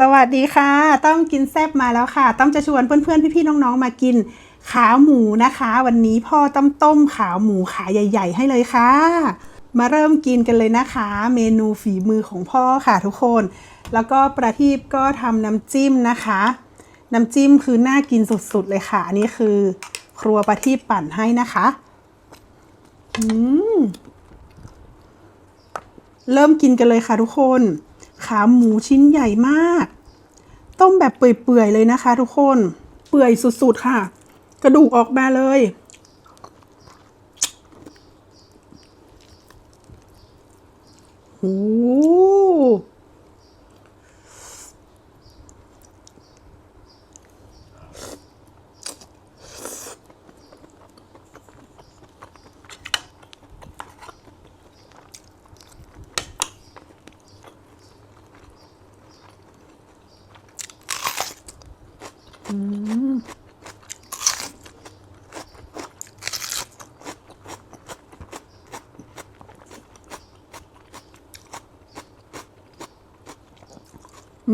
สวัสดีค่ะ ต้อมกินแซบมาแล้วค่ะ ต้อมจะชวนเพื่อนๆ พี่ๆ น้องๆ มากินขาหมูนะคะ วันนี้พ่อต้มต้มขาหมูขาใหญ่ ๆ ให้เลยค่ะ มาเริ่มกินกันเลยนะคะ เมนูฝีมือของพ่อค่ะทุกคน แล้วก็ประทีปก็ทำน้ำจิ้มนะคะ น้ำจิ้มคือน่ากินสุดๆเลยค่ะ อันนี้คือ ครัวประทีปปั่นให้นะคะอืมเริ่มกินกันเลยค่ะทุกคน ขาหมูชิ้นใหญ่มาก ต้มแบบเปื่อยๆเลยนะคะ ทุกคน เปื่อยสุดๆค่ะ กระดูกออกมาเลย โอ้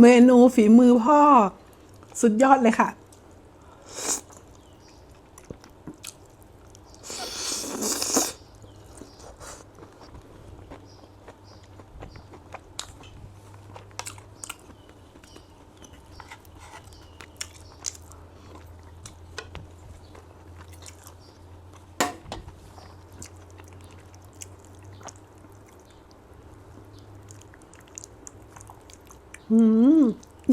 เมนูฝีมือพ่อ สุดยอดเลยค่ะ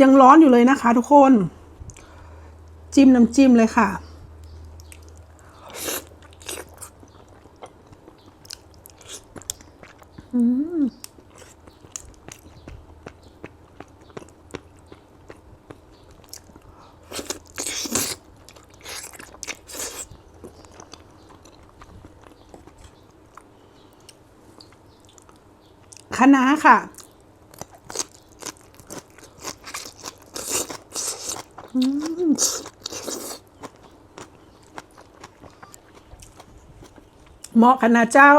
ยังร้อนอยู่เลยนะคะทุกคน จิ้มน้ำจิ้มเลยค่ะ อืมคะน้าค่ะ เหมาะกันนะเจ้า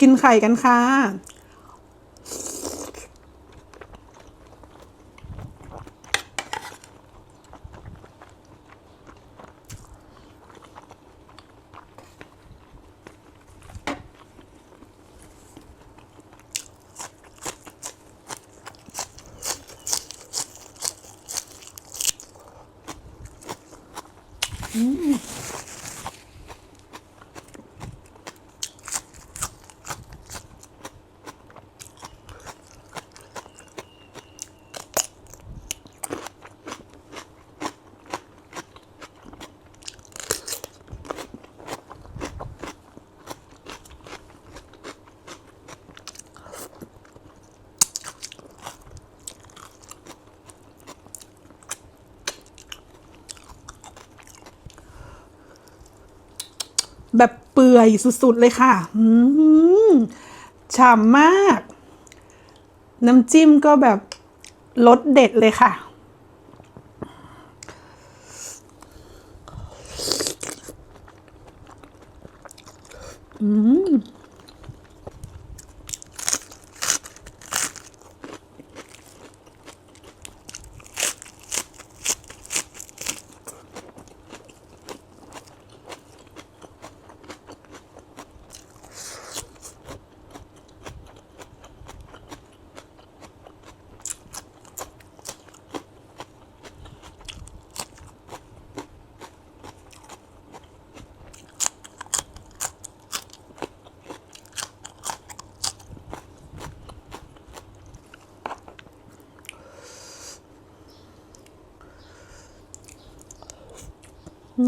กินไข่กันค่ะ แบบเปื่อยสุดๆเลยค่ะฉ่ำมาก น้ำจิ้มก็แบบรสเด็ดเลยค่ะ อืม อื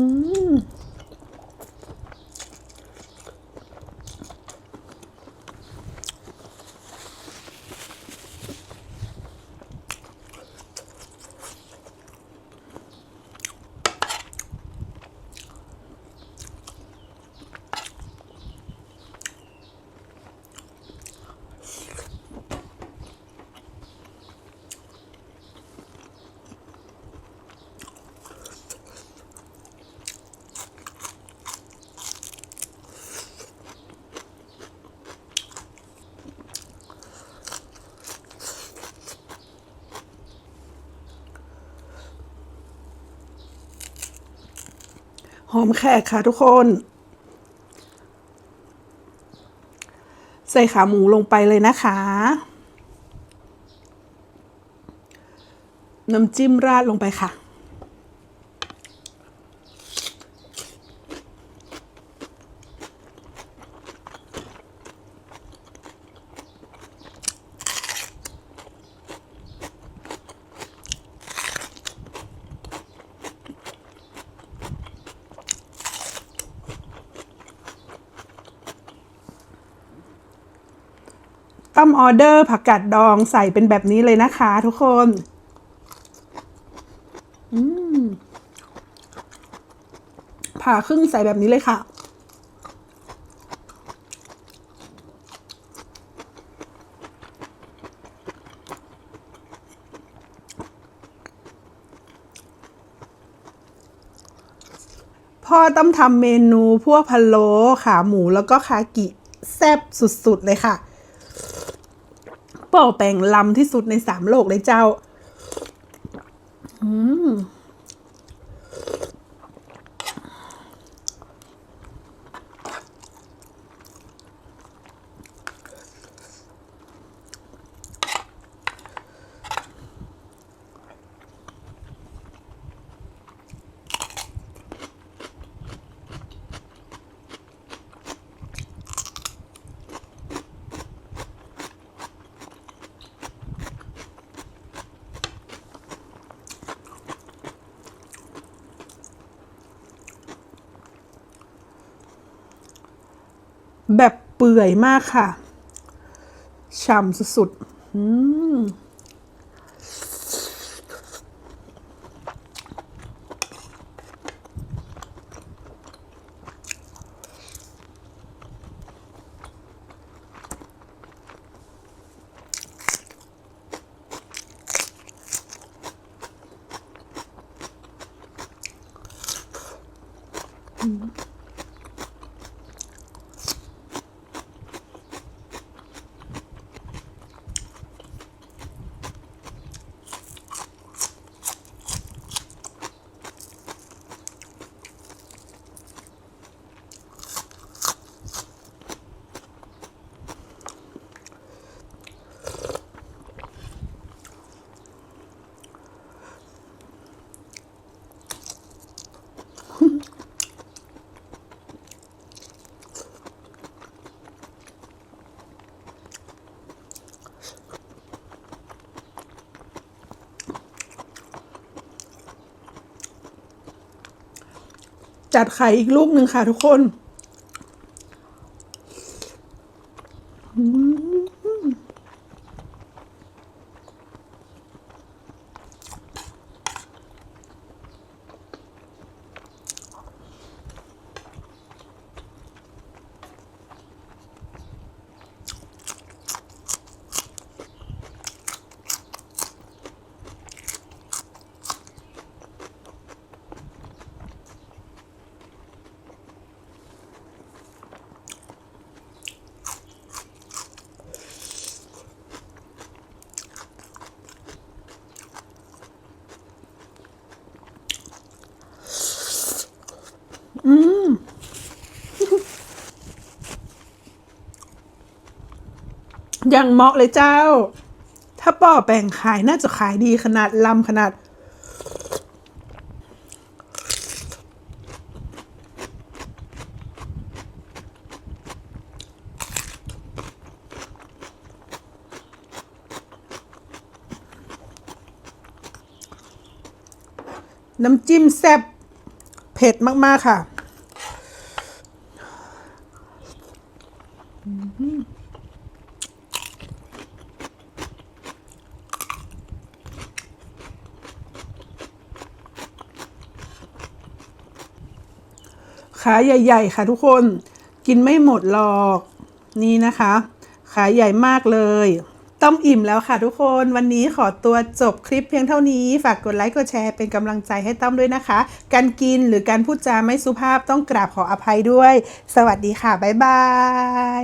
อมแขกค่ะทุกคน ใส่ขาหมูลงไปเลยนะคะ น้ำจิ้มราดลงไปค่ะ ต้มออเดอร์ผักกาดดองใส่เป็นแบบนี้เลยนะคะทุกคนอืมผ่าครึ่งใส่แบบนี้เลยค่ะ พ่อต้องทำเมนูพวกพะโล้ขาหมูแล้วก็คากิ แซ่บสุด ๆ เลยค่ะ เป่าแปลงลำที่สุดในสามโลกเลยเจ้า อืม แบบเปื่อยมากค่ะ ฉ่ำสุดๆ จัดไข่อีกลูกหนึ่งค่ะทุกคน ยังเหมาะเลยเจ้า ถ้าป่อแปลงขายน่าจะขายดีขนาดลำขนาด น้ำจิ้มแซ่บเผ็ดมาก ๆ ค่ะ ขาใหญ่ ๆ ค่ะทุกคนกินไม่หมดหรอกนี่นะคะ ขาใหญ่มากเลย ต้มอิ่มแล้วค่ะทุกคนวันนี้ขอตัวจบคลิปเพียงเท่านี้ ฝากกดไลค์กดแชร์เป็นกำลังใจให้ต้อมด้วยนะคะ การกินหรือการพูดจาไม่สุภาพต้องกราบขออภัยด้วย สวัสดีค่ะ บ๊ายบาย